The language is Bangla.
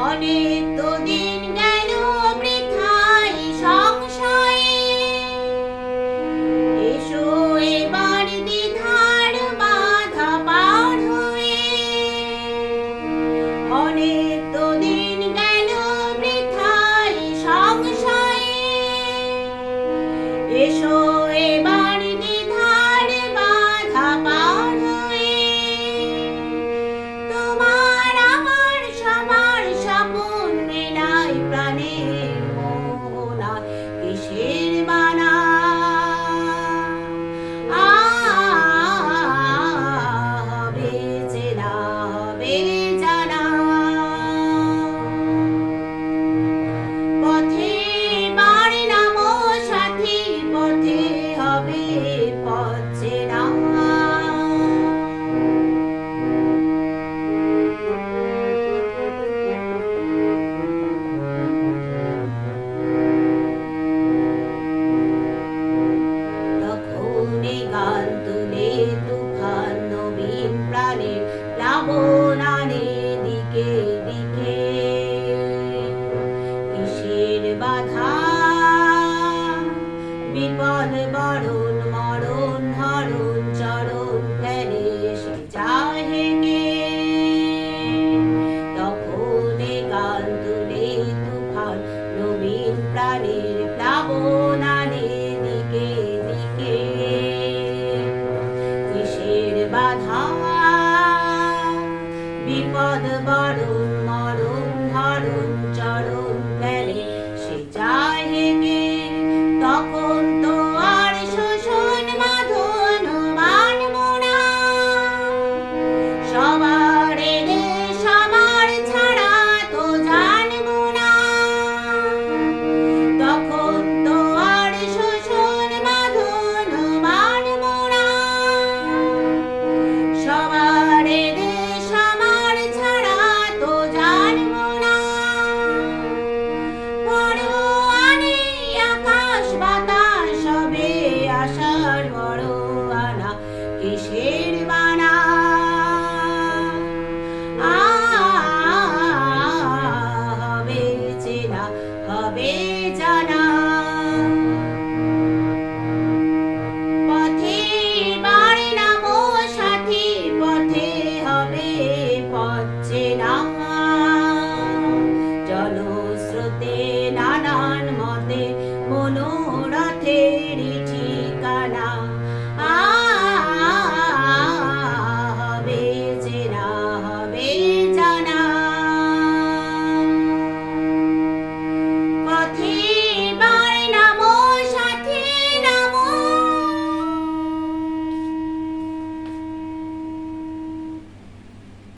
অনেক দিন Money. নানে দিকে দিকে। কিসের বাধা? বিপদ বড় হবে জানা পথে বাড়ি নাম সাথী হবে পথে না চলো স্রোতে নানান মতে হবে যে না